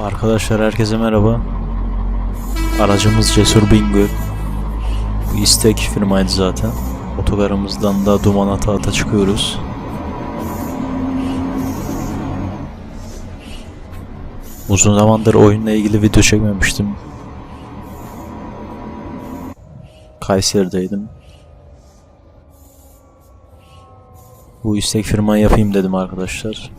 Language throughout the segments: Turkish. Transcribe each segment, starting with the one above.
Arkadaşlar herkese merhaba. Aracımız Cesur Bingöl. Bu istek firmaydı zaten. Otogarımızdan da duman ata ata çıkıyoruz. Uzun zamandır oyunla ilgili video çekmemiştim. Kayseri'deydim. Bu istek firmayı yapayım dedim arkadaşlar.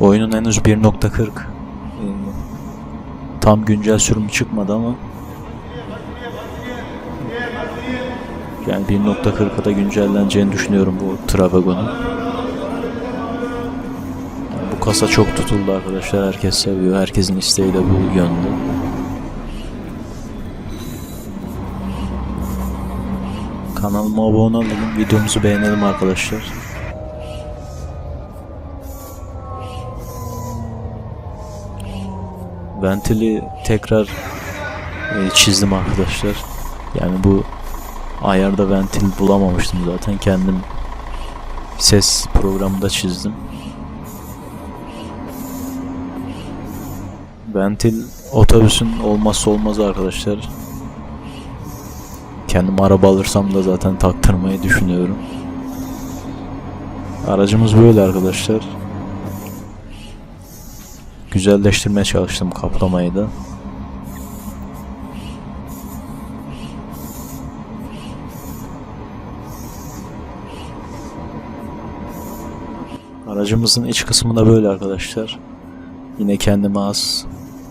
Oyunun henüz 1.40 e, tam güncel sürümü çıkmadı ama yani 1.40'a da güncelleneceğini düşünüyorum bu Travagon'un. Yani bu kasa çok tutuldu arkadaşlar. Herkes seviyor. Herkesin isteği de bu yönde. Kanalıma abone olalım. Videomuzu beğenelim arkadaşlar. Ventili tekrar e, çizdim arkadaşlar. Yani bu ayarda ventil bulamamıştım zaten. Kendim ses programında çizdim. Ventil otobüsün olmazsa olmazı arkadaşlar. Kendim araba alırsam da zaten taktırmayı düşünüyorum. Aracımız böyle arkadaşlar. Güzelleştirmeye çalıştım kaplamayı da. Aracımızın iç kısmı da böyle arkadaşlar. Yine kendime az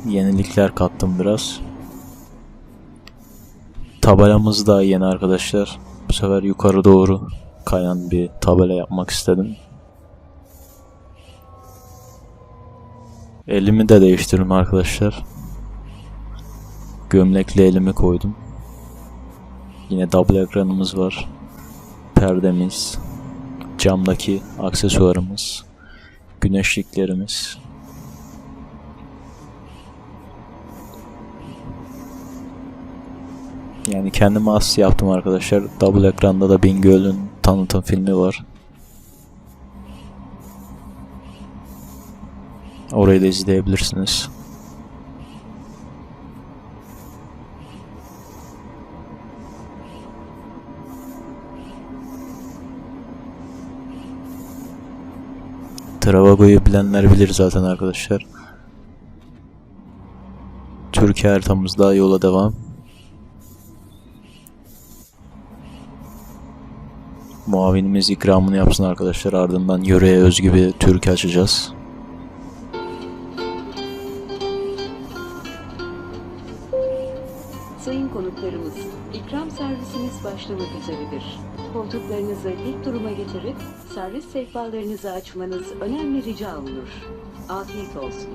yenilikler kattım biraz. Tabelamız da yeni arkadaşlar. Bu sefer yukarı doğru kayan bir tabela yapmak istedim. Elimi de değiştirdim arkadaşlar. Gömlekli elimi koydum. Yine double ekranımız var. Perdemiz. Camdaki aksesuarımız. Güneşliklerimiz. Yani kendime as yaptım arkadaşlar. Double ekranda da Bingöl'ün tanıtım filmi var. Orayı da izleyebilirsiniz. Travago'yu bilenler bilir zaten arkadaşlar. Türkiye haritamızda yola devam. Muavinimiz ikramını yapsın arkadaşlar. Ardından yöreye özgü bir türkü açacağız. Sayın konuklarımız, ikram servisimiz başlamak üzeredir. Koltuklarınızı dik duruma getirip servis sehpalarınızı açmanız önemli rica olunur. Afiyet olsun.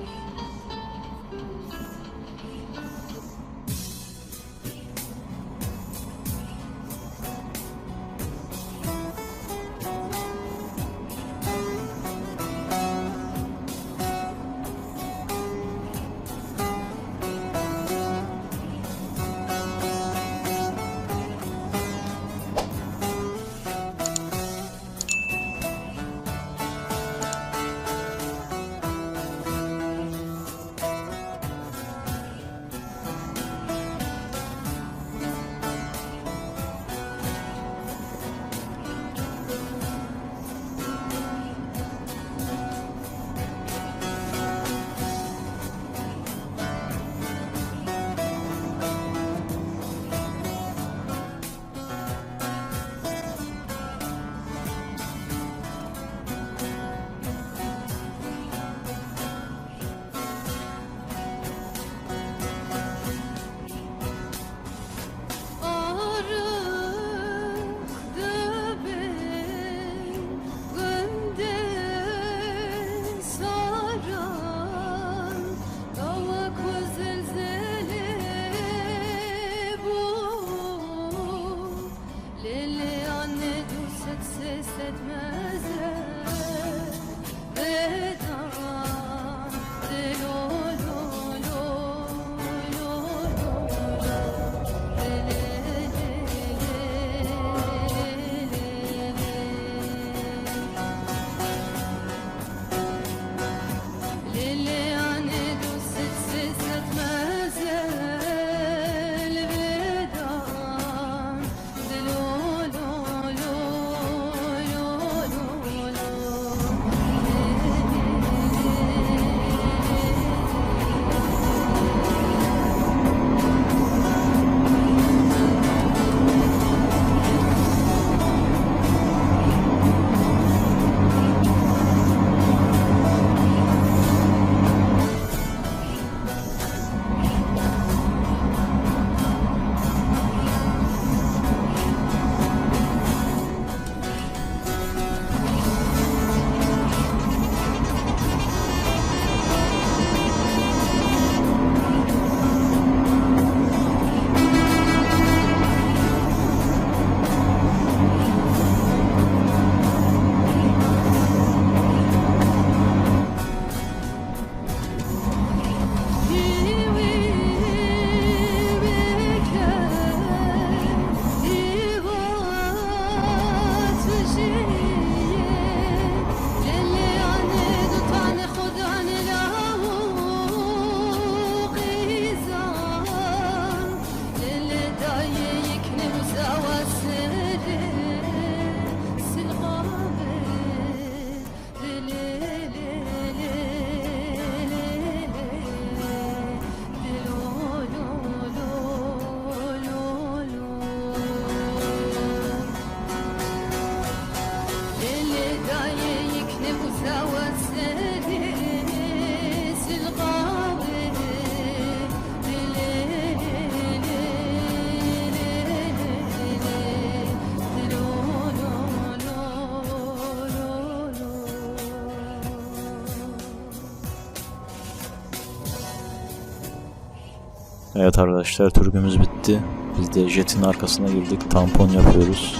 Evet arkadaşlar türkümüz bitti. Biz de jetin arkasına girdik. Tampon yapıyoruz.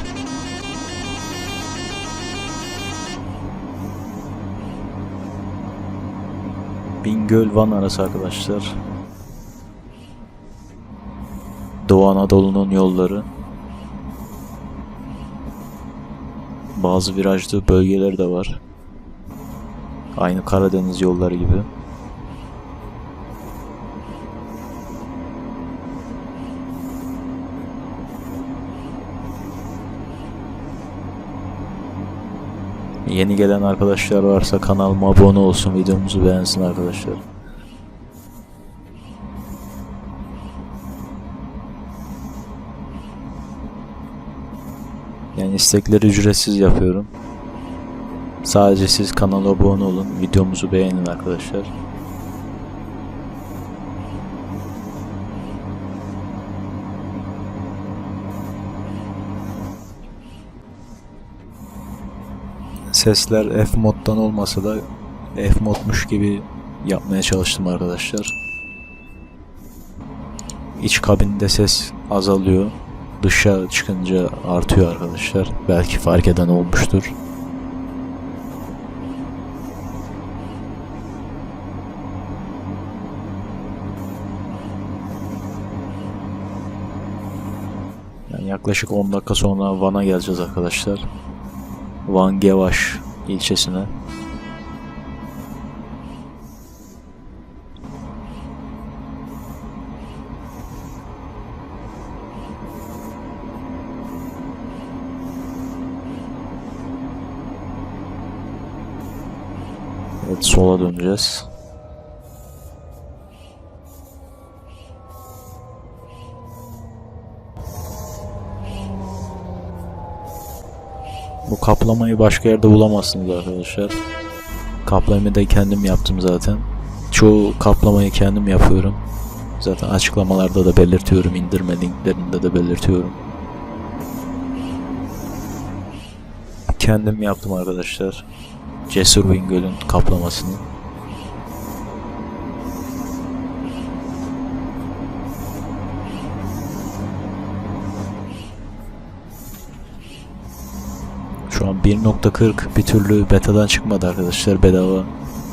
Bingöl Van arası arkadaşlar. Doğu Anadolu'nun yolları. Bazı virajlı bölgeleri de var. Aynı Karadeniz yolları gibi. Yeni gelen arkadaşlar varsa kanalıma abone olsun, videomuzu beğensin arkadaşlar. Yani istekleri ücretsiz yapıyorum. Sadece siz kanala abone olun, videomuzu beğenin arkadaşlar. Sesler F moddan olmasa da F modmuş gibi yapmaya çalıştım arkadaşlar. İç kabinde ses azalıyor. Dışa çıkınca artıyor arkadaşlar. Belki fark eden olmuştur. Yani yaklaşık 10 dakika sonra Van'a geleceğiz arkadaşlar. Van Gevaş ilçesine. Evet sola döneceğiz. Kaplamayı başka yerde bulamazsınız arkadaşlar. Kaplamayı da kendim yaptım zaten. Çoğu kaplamayı kendim yapıyorum. Zaten açıklamalarda da belirtiyorum, indirme linklerinde de belirtiyorum. Kendim yaptım arkadaşlar. Cesur Bingöl'ün kaplamasını. 1.40 bir türlü betadan çıkmadı arkadaşlar bedava.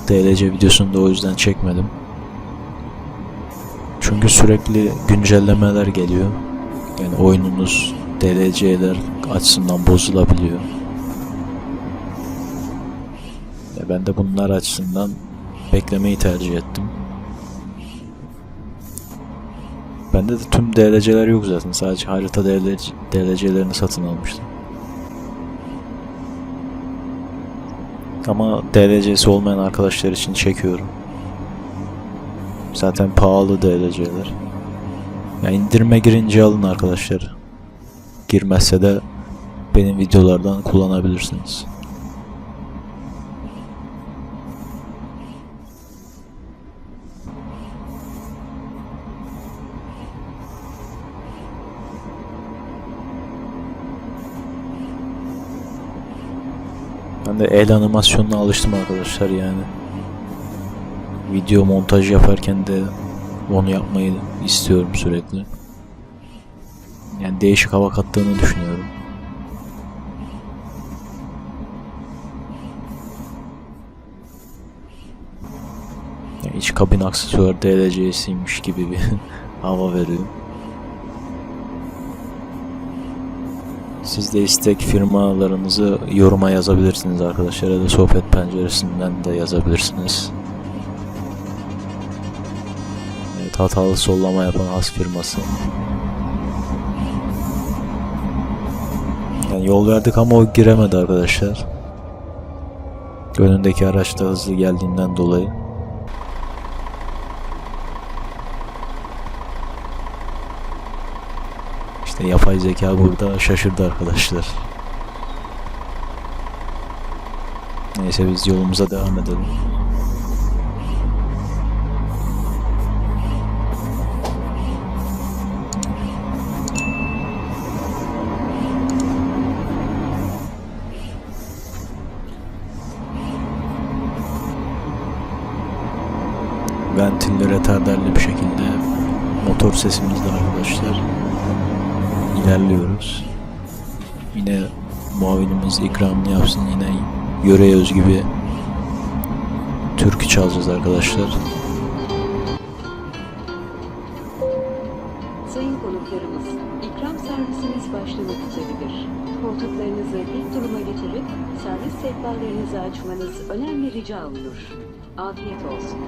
DLC videosunu da o yüzden çekmedim. Çünkü sürekli güncellemeler geliyor. Yani oyununuz DLC'ler açısından bozulabiliyor. Ya ben de bunlar açısından beklemeyi tercih ettim. Bende de tüm DLC'ler yok zaten. Sadece harita DLC, DLC'lerini satın almıştım. Ama DLC'si olmayan arkadaşlar için çekiyorum. Zaten pahalı DLC'ler. Yani indirime girince alın arkadaşlar. Girmezse de benim videolardan kullanabilirsiniz. Ben de el animasyonuna alıştım arkadaşlar yani. Video montaj yaparken de onu yapmayı istiyorum sürekli. Yani değişik hava kattığını düşünüyorum. Yani iç kabin aksesuar DLC'siymiş gibi bir hava veriyor. Siz de istek firmalarınızı yoruma yazabilirsiniz arkadaşlar ya da sohbet penceresinden de yazabilirsiniz. Evet, hatalı sollama yapan has firması. Yani yol verdik ama o giremedi arkadaşlar. Önündeki araç da hızlı geldiğinden dolayı. İşte yapay zeka burada şaşırdı arkadaşlar. Neyse biz yolumuza devam edelim. Ventilli retarderli bir şekilde motor sesimizle arkadaşlar ilerliyoruz. Yine muavinimiz ikramını yapsın yine yöreye özgü bir türkü çalacağız arkadaşlar. Sayın konuklarımız, ikram servisimiz başlamak üzeredir. Koltuklarınızı dik duruma getirip servis sehpalarınızı açmanız önemli rica olunur. Afiyet olsun.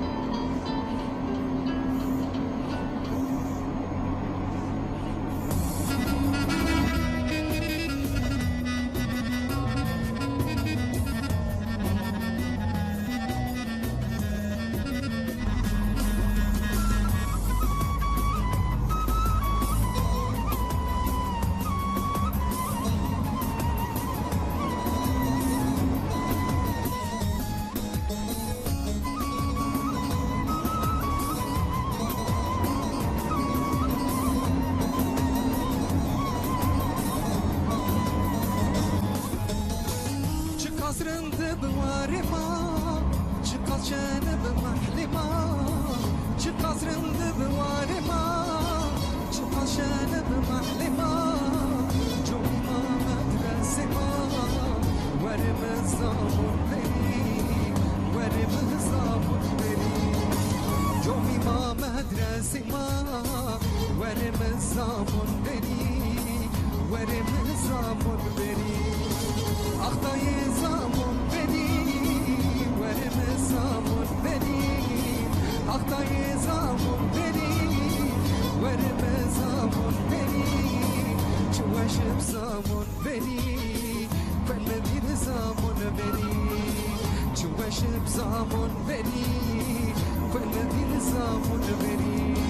Medresema Verim zamun beri Verim zamun beri Ahtayı zamun beni Verme zamun beni Ahtayı zamun beni Verme zamun beni Çuvaşıp zamun beni Çuvaşıp zamun beni Verme bir zamun beni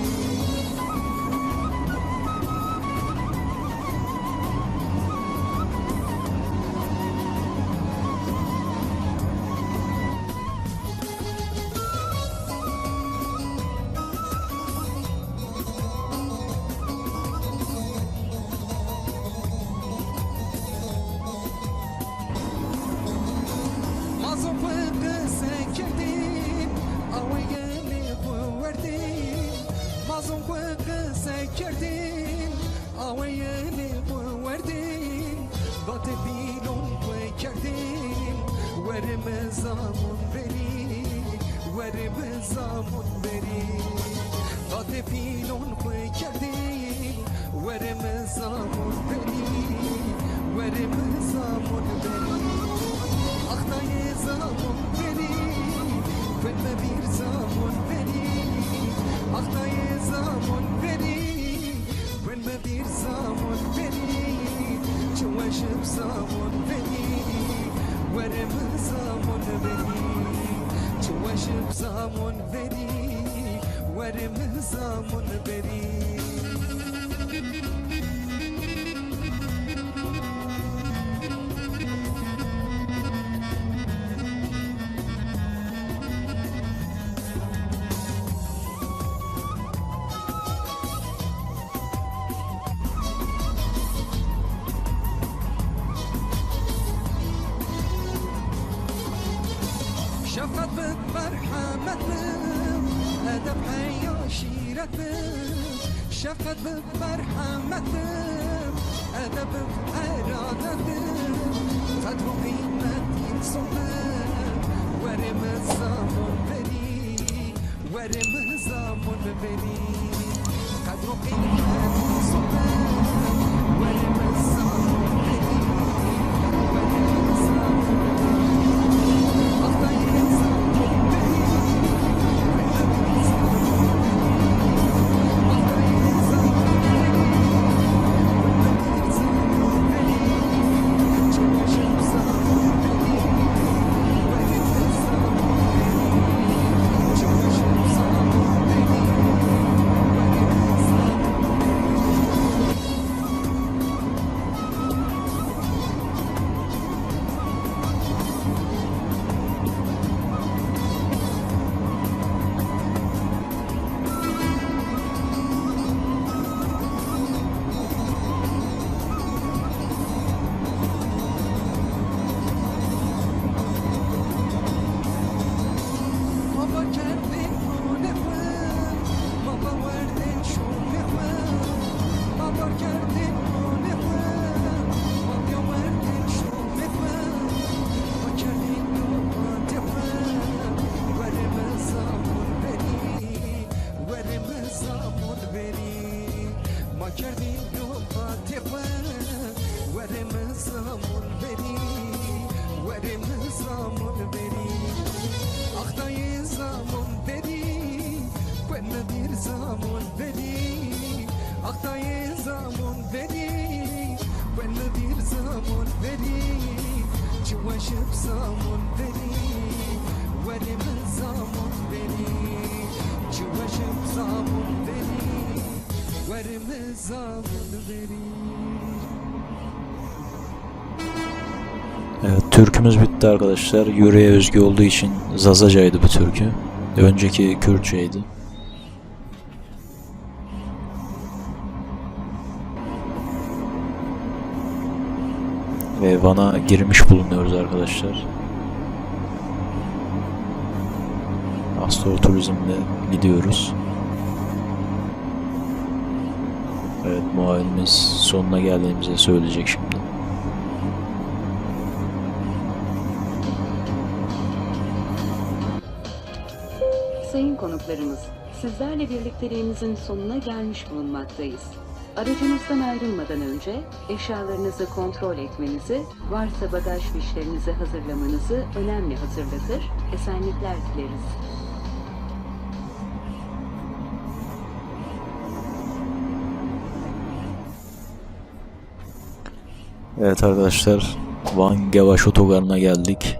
Zamun beri Verim zamun beri Batı bilon bu kirdim Verim zamun beri Verim zamun beri Ahtayı zamun beni Fetme bir zamun beni. Ahtayı zamun beni Fetme bir zamun beni. Çuvaşıp zamun Verem zamun beni Çuvaşıp zamun beni Verem zamun beni شفقت قدر قيمة Evet türkümüz bitti arkadaşlar. Yüreğe özgü olduğu için Zazacaydı bu türkü. Önceki Kürtçeydi. Ve Van'a girmiş bulunuyoruz arkadaşlar. Astor Turizm'le gidiyoruz. Evet muavinimiz sonuna geldiğimizi söyleyecek şimdi. Sayın konuklarımız, sizlerle birlikteliğimizin sonuna gelmiş bulunmaktayız. Aracınızdan ayrılmadan önce eşyalarınızı kontrol etmenizi, varsa bagaj fişlerinizi hazırlamanızı önemli hatırlatır, esenlikler dileriz. Evet arkadaşlar Van Gavaş Otogarı'na geldik.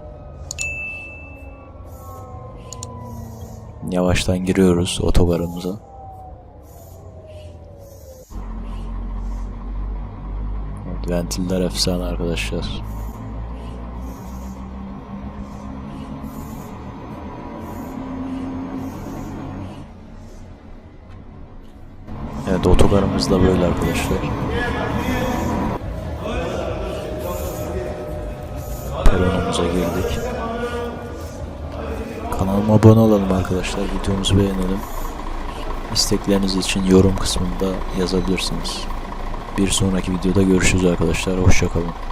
Yavaştan giriyoruz otogarımıza. Evet, ventiller efsane arkadaşlar. Evet otogarımız da böyle arkadaşlar. Peronumuza girdik. Kanalıma abone olalım arkadaşlar. Videomuzu beğenelim. İstekleriniz için yorum kısmında yazabilirsiniz. Bir sonraki videoda görüşürüz arkadaşlar. Hoşçakalın.